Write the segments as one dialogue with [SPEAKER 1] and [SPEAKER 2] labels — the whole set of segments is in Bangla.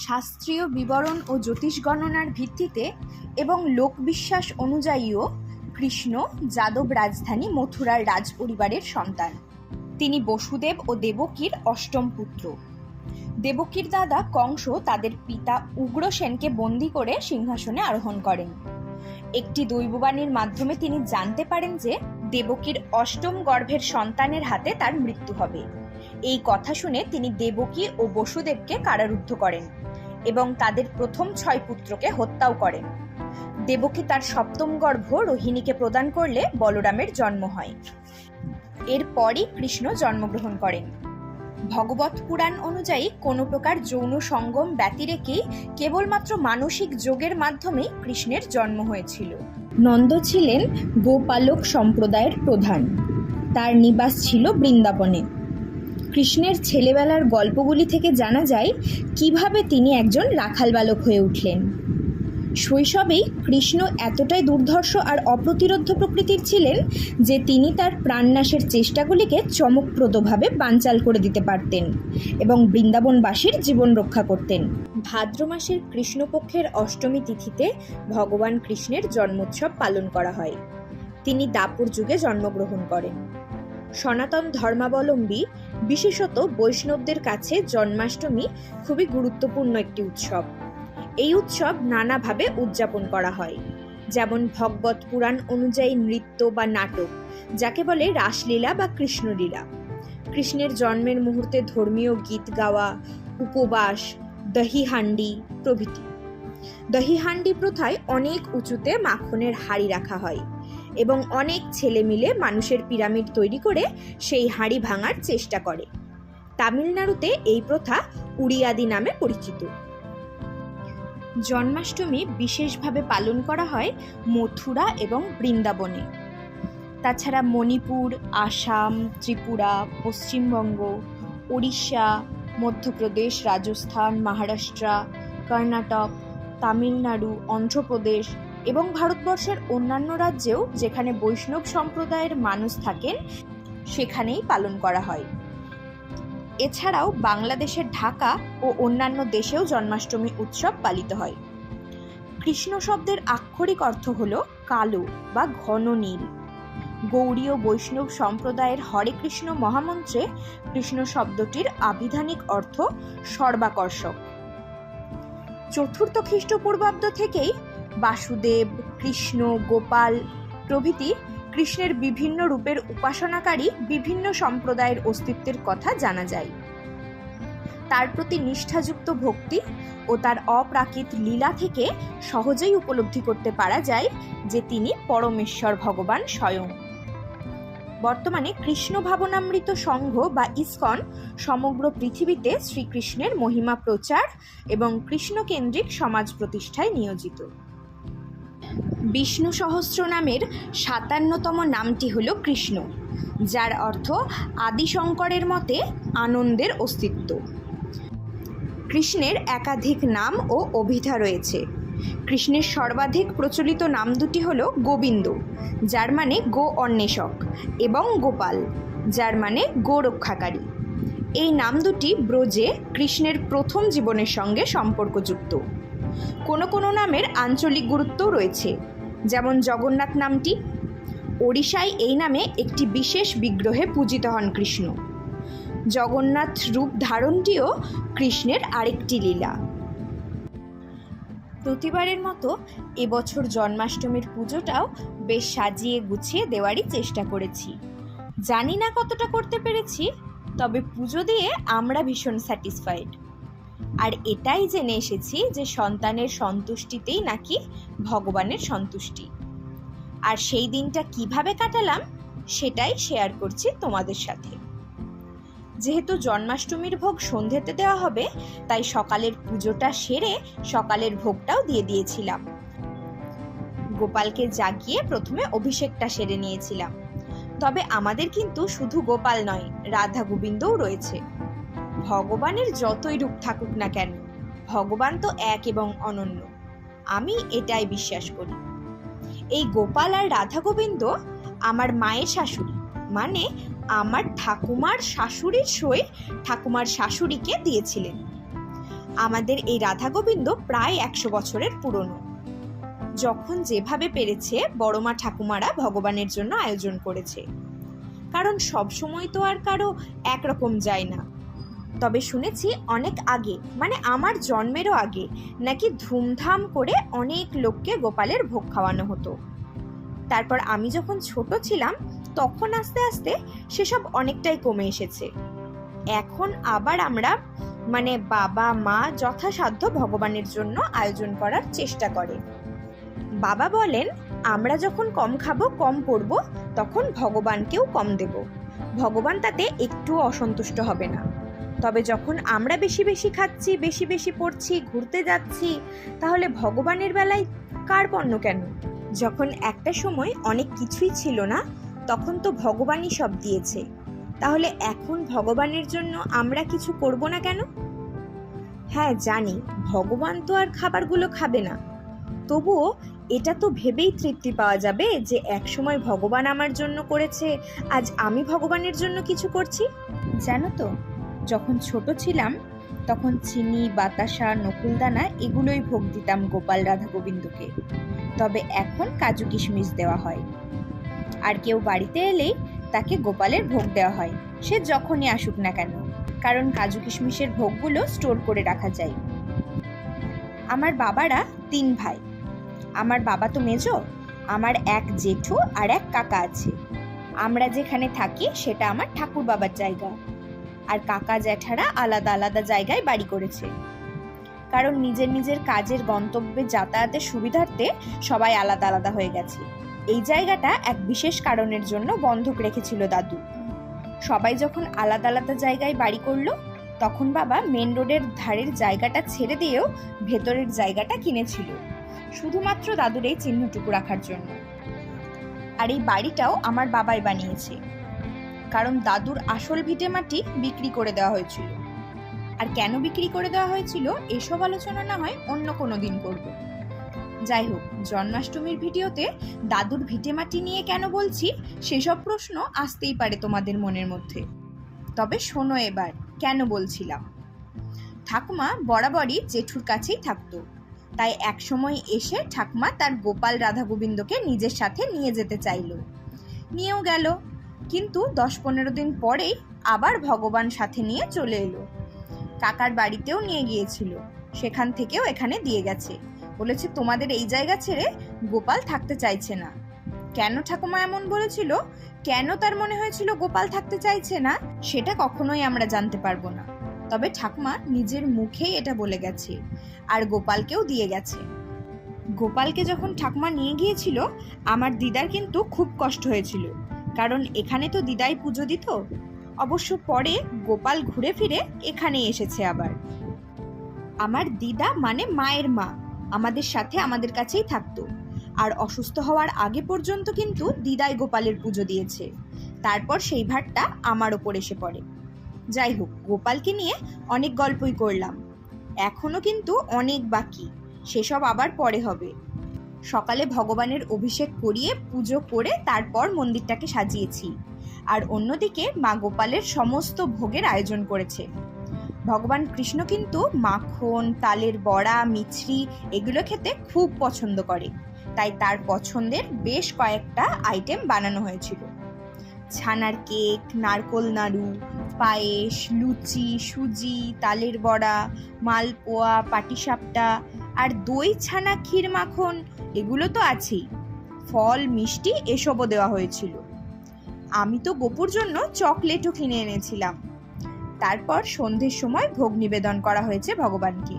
[SPEAKER 1] শাস্ত্রীয় বিবরণ ও জ্যোতিষ গণনার ভিত্তিতে এবং লোকবিশ্বাস অনুযায়ীও কৃষ্ণ, যাদব রাজধানী, মথুরার রাজ পরিবারের সন্তান। তিনি বসুদেব ও দেবকীর অষ্টম পুত্র। দেবকীর দাদা কংস তাদের পিতা উগ্রসেনকে বন্দি করে সিংহাসনে আরোহণ করেন। একটি দৈববাণীর মাধ্যমে তিনি জানতে পারেন যে দেবকীর অষ্টম গর্ভের সন্তানের হাতে তার মৃত্যু হবে। এই কথা শুনে তিনি দেবকী ও বসুদেবকে কারারুদ্ধ করেন। এবং তাদের প্রথম ছয় পুত্রকে হত্যাও করেন। দেবকী তার সপ্তম গর্ভ রোহিণীকে প্রদান করলে বলরামের জন্ম হয়। এরপরই কৃষ্ণ জন্মগ্রহণ করেন। ভগবত পুরাণ অনুযায়ী কোনো প্রকার যৌন সঙ্গম ব্যতি রেখেই কেবলমাত্র মানসিক যোগের মাধ্যমেই কৃষ্ণের জন্ম হয়েছিল। নন্দ ছিলেন গোপালক সম্প্রদায়ের প্রধান। তার নিবাস ছিল বৃন্দাবনে। কৃষ্ণের ছেলেবেলার গল্পগুলি থেকে জানা যায় কীভাবে তিনি একজন রাখাল বালক হয়ে উঠলেন। শৈশবেই কৃষ্ণ এতটাই দুর্ধর্ষ আর অপ্রতিরোধ্য প্রকৃতির ছিলেন যে তিনি তার প্রাণনাশের চেষ্টাগুলিকে চমকপ্রদভাবে বানচাল করে দিতে পারতেন এবং বৃন্দাবনবাসীর জীবন রক্ষা করতেন। ভাদ্র মাসের কৃষ্ণপক্ষের অষ্টমী তিথিতে ভগবান কৃষ্ণের জন্মোৎসব পালন করা হয়। তিনি দাপর যুগে জন্মগ্রহণ করেন। সনাতন ধর্মাবলম্বী বিশেষত বৈষ্ণবদের কাছে জন্মাষ্টমী খুবই গুরুত্বপূর্ণ একটি উৎসব। এই উৎসব নানাভাবে উদযাপন করা হয়। যেমন ভগবত পুরাণ অনুযায়ী নৃত্য বা নাটক, যাকে বলে রাসলীলা বা কৃষ্ণলীলা। কৃষ্ণের জন্মের মুহূর্তে ধর্মীয় গীত গাওয়া, উপবাস, দহিহান্ডি প্রভৃতি। দহিহান্ডি প্রথায় অনেক উঁচুতে মাখনের হাড়ি রাখা হয়। এবং অনেক ছেলে মিলে মানুষের পিরামিড তৈরি করে সেই হাঁড়ি ভাঙার চেষ্টা করে। তামিলনাড়ুতে এই প্রথা উড়িয়াদি নামে পরিচিত। জন্মাষ্টমী বিশেষভাবে পালন করা হয় মথুরা এবং বৃন্দাবনে। তাছাড়া মণিপুর, আসাম, ত্রিপুরা, পশ্চিমবঙ্গ উড়িষ্যা মধ্যপ্রদেশ, রাজস্থান, মহারাষ্ট্র, কর্ণাটক, তামিলনাড়ু, অন্ধ্রপ্রদেশ এবং ভারতবর্ষের অন্যান্য রাজ্যেও যেখানে বৈষ্ণব সম্প্রদায়ের মানুষ থাকেন, সেখানেই পালন করা হয়। এছাড়াও বাংলাদেশের ঢাকা ও অন্যান্য দেশেও জন্মাষ্টমী উৎসব পালিত হয়। কৃষ্ণ শব্দের আক্ষরিক অর্থ হল কালো বা ঘন নীল। গৌড়ীয় বৈষ্ণব সম্প্রদায়ের হরে কৃষ্ণ মহামন্ত্রে কৃষ্ণ শব্দটির আবিধানিক অর্থ সর্বাকর্ষক। চতুর্থ খ্রিস্টপূর্বাব্দ থেকেই বাসুদেব, কৃষ্ণ, গোপাল প্রভৃতি কৃষ্ণের বিভিন্ন রূপের উপাসনাকারী বিভিন্ন সম্প্রদায়ের অস্তিত্বের কথা জানা যায়। তার প্রতি নিষ্ঠাযুক্ত ভক্তি ও তার অপ্রাকৃত লীলা থেকে সহজেই উপলব্ধি করতে পারা যায় যে তিনি পরমেশ্বর ভগবান স্বয়ং। বর্তমানে কৃষ্ণ ভাবনামৃত সংঘ বা ইসকন সমগ্র পৃথিবীতে শ্রীকৃষ্ণের মহিমা প্রচার এবং কৃষ্ণকেন্দ্রিক সমাজ প্রতিষ্ঠায় নিয়োজিত। বিষ্ণু সহস্র নামের সাতান্নতম নামটি হল কৃষ্ণ, যার অর্থ আদিশঙ্করের মতে আনন্দের অস্তিত্ব। কৃষ্ণের একাধিক নাম ও অভিধা রয়েছে। কৃষ্ণের সর্বাধিক প্রচলিত নাম দুটি হল গোবিন্দ, যার মানে গো অন্বেষক, এবং গোপাল, যার মানে গো রক্ষাকারী। এই নাম দুটি ব্রজে কৃষ্ণের প্রথম জীবনের সঙ্গে সম্পর্কযুক্ত। কোনো কোনো নামের আঞ্চলিক গুরুত্বও রয়েছে, যেমন জগন্নাথ নামটি। ওড়িশায় এই নামে একটি বিশেষ বিগ্রহে পূজিত হন কৃষ্ণ। জগন্নাথ রূপ ধারণটিও কৃষ্ণের আরেকটি লীলা। প্রতিবারের মতো এবছর জন্মাষ্টমীর পুজোটাও বেশ সাজিয়ে গুছিয়ে দেওয়ারই চেষ্টা করেছি। জানি না কতটা করতে পেরেছি, তবে পুজো দিয়ে আমরা ভীষণ স্যাটিসফাইড। আর এটাই জেনে এসেছি যে সন্তানের সন্তুষ্টিতেই নাকি ভগবানের সন্তুষ্টি। আর সেই দিনটা কীভাবে কাটালাম, সেটাই শেয়ার করছি তোমাদের সাথে। যেহেতু জন্মাষ্টমীর ভোগ সন্ধ্যেতে দেওয়া হবে, তাই সকালের পুজোটা সেরে সকালের ভোগটাও দিয়ে দিয়েছিলাম। গোপালকে জাগিয়ে প্রথমে অভিষেকটা সেরে নিয়েছিলাম। তবে আমাদের কিন্তু শুধু গোপাল নয়, রাধা গোবিন্দও রয়েছে। ভগবানের যতই রূপ থাকুক না কেন, ভগবান তো এক এবং অনন্য। আমি এটাই বিশ্বাস করি। এই গোপাল আর রাধা গোবিন্দ আমার মায়ের শাশুড়ি মানে আমার ঠাকুমার শাশুড়ির সই ঠাকুমার শাশুড়িকে দিয়েছিলেন। আমাদের এই রাধা গোবিন্দ প্রায় একশো বছরের পুরনো। যখন যেভাবে পেরেছে বড়মা ঠাকুমারা ভগবানের জন্য আয়োজন করেছে। কারণ সব সময় তো আর কারও একরকম যায় না। তবে শুনেছি অনেক আগে মানে আমার জন্মেরও আগে, নাকি ধুমধাম করে অনেক লোককে গোপালের ভোগ খাওয়ানো হতো। তারপর আমি যখন ছোট ছিলাম, তখন আস্তে আস্তে সেসব অনেকটাই কমে এসেছে। এখন আবার আমরা মানে বাবা, মা যথাসাধ্য ভগবানের জন্য আয়োজন করার চেষ্টা করে। বাবা বলেন, আমরা যখন কম খাব, কম পড়ব, তখন ভগবানকেও কম দেব। ভগবান তাতে একটু অসন্তুষ্ট হবে না। তবে যখন আমরা বেশি বেশি খাচ্ছি, বেশি বেশি পড়ছি, ঘুরতে যাচ্ছি, তাহলে ভগবানের বেলায় কার পণ্য কেন? যখন একটা সময় অনেক কিছুই ছিল না, তখন তো ভগবানই সব দিয়েছে। তাহলে এখন ভগবানের জন্য আমরা কিছু করব না কেন? হ্যাঁ জানি, ভগবান তো আর খাবারগুলো খাবে না। তবুও এটা তো ভেবেই তৃপ্তি পাওয়া যাবে যে একসময় ভগবান আমার জন্য করেছে, আজ আমি ভগবানের জন্য কিছু করছি। জানো তো যখন ছোট ছিলাম, তখন চিনি, বাতাসা, নকুলদানা এগুলোই ভোগ দিতাম গোপাল রাধা গোবিন্দকে তবে এখন কাজু কিশমিশ দেওয়া হয়। আর কেউ বাড়িতে এলেই তাকে গোপালের ভোগ দেওয়া হয়। সে যখনই আসুক না কেন, কারণ কাজু কিশমিশের ভোগগুলো স্টোর করে রাখা যায়। আমার বাবারা তিন ভাই। আমার বাবা তো মেজো, আমার এক জেঠু আর এক কাকা আছে। আমরা যেখানে থাকি, সেটা আমার ঠাকুর বাবার জায়গা। আর কাকা জ্যাঠারা আলাদা আলাদা জায়গায় বাড়ি করেছে। কারণ নিজের নিজের কাজের গন্তব্যে যাতায়াতের সুবিধার্থে সবাই আলাদা আলাদা হয়ে গেছে। এই জায়গাটা এক বিশেষ কারণের জন্য বন্ধক রেখেছিল দাদু। সবাই যখন আলাদা আলাদা জায়গায় বাড়ি করল, তখন বাবা মেন রোডের ধারের জায়গাটা ছেড়ে দিয়েও ভেতরের জায়গাটা কিনেছিল। শুধুমাত্র দাদুর এই চিহ্নটুকু রাখার জন্য। আর এই বাড়িটাও আমার বাবাই বানিয়েছে। কারণ দাদুর আসল ভিটে মাটি বিক্রি করে দেওয়া হয়েছিল। আর কেন বিক্রি করে দেওয়া হয়েছিল, এসব আলোচনা না হয় অন্য কোনো দিন করব। যাই হোক, জন্মাষ্টমীর ভিডিওতে দাদুর ভিটে মাটি নিয়ে কেন বলছি, সেসব প্রশ্ন আসতেই পারে তোমাদের মনের মধ্যে। তবে শোনো এবার, কেন বলছিলাম? ঠাকুমা বরাবরই জেঠুর কাছেই থাকতো। তাই একসময় এসে ঠাকুমা তার গোপাল রাধা গোবিন্দকে নিজের সাথে নিয়ে যেতে চাইল। নিয়েও গেল। কিন্তু দশ পনেরো দিন পরেই আবার ভগবান সাথে নিয়ে চলে এলো। কাকার বাড়িতেও নিয়ে গিয়েছিল। সেখান থেকেও এখানে দিয়ে গেছে। বলেছে, তোমাদের এই জায়গা ছেড়ে গোপাল থাকতে চাইছে না। কেন ঠাকুমা এমন বলেছিল? কেন তার মনে হয়েছিল গোপাল থাকতে চাইছে না? সেটা কখনোই আমরা জানতে পারব না। তবে ঠাকুমা নিজের মুখেই এটা বলে গেছে, আর গোপালকেও দিয়ে গেছে। গোপালকে যখন ঠাকুমা নিয়ে গিয়েছিল, আমার দিদার কিন্তু খুব কষ্ট হয়েছিল। কারণ এখানে তো দিদাই পুজো দিত। অবশ্য পরে গোপাল ঘুরে ফিরে এখানে এসেছে আবার। আমার দিদা মানে মায়ের মা, আমাদের সাথে আমাদের কাছেই থাকতো। আর অসুস্থ হওয়ার আগে পর্যন্ত কিন্তু দিদাই গোপালের পুজো দিয়েছে। তারপর সেই ভারটা আমার ওপর এসে পড়ে। যাই হোক, গোপালকে নিয়ে অনেক গল্পই করলাম। এখনও কিন্তু অনেক বাকি। সেসব আবার পরে হবে। সকালে ভগবানের অভিষেক করিয়ে পুজো করে তারপর মন্দিরটাকে সাজিয়েছি। আর অন্যদিকে মা গোপালের সমস্ত ভোগের আয়োজন করেছে। ভগবান কৃষ্ণ কিন্তু মাখন, তালের বড়া, মিছরি এগুলো খেতে খুব পছন্দ করে। তাই তার পছন্দের বেশ কয়েকটা আইটেম বানানো হয়েছিল। ছানার কেক, নারকোল নাড়ু, পায়েস, লুচি, সুজি, তালের বড়া, মালপোয়া, পাটিসাপটা আর দই, ছানা, ক্ষীর, মাখন, এগুলো তো আছেই। ফল, মিষ্টি এসবও দেওয়া হয়েছিল। আমি তো গোপুর জন্য চকলেটও কিনে এনেছিলাম। তারপর সন্ধ্যের সময় ভোগ নিবেদন করা হয়েছে ভগবানকে।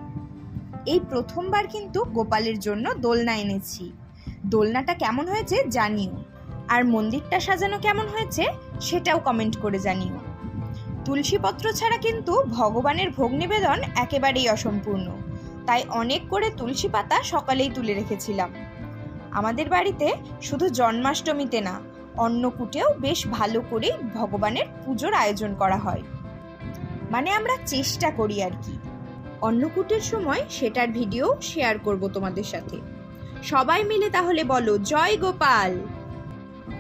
[SPEAKER 1] এই প্রথমবার কিন্তু গোপালের জন্য দোলনা এনেছি। দোলনাটা কেমন হয়েছে জানিও। আর মন্দিরটা সাজানো কেমন হয়েছে সেটাও কমেন্ট করে জানিও। তুলসীপত্র ছাড়া কিন্তু ভগবানের ভোগ নিবেদন একেবারেই অসম্পূর্ণ। তাই অনেক করে তুলসী পাতা সকালেই তুলে রেখেছিলাম। আমাদের বাড়িতে শুধু জন্মাষ্টমীতে না অন্নকূটেও বেশ ভালো করেই ভগবানের পুজোর আয়োজন করা হয়। মানে আমরা চেষ্টা করি আর কি। অন্নকূটের সময় সেটার ভিডিও শেয়ার করব তোমাদের সাথে। সবাই মিলে তাহলে বলো, জয় গোপাল!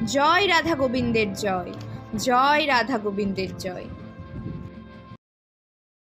[SPEAKER 1] জয় রাধা গোবিন্দের জয়! জয় রাধা গোবিন্দের জয়!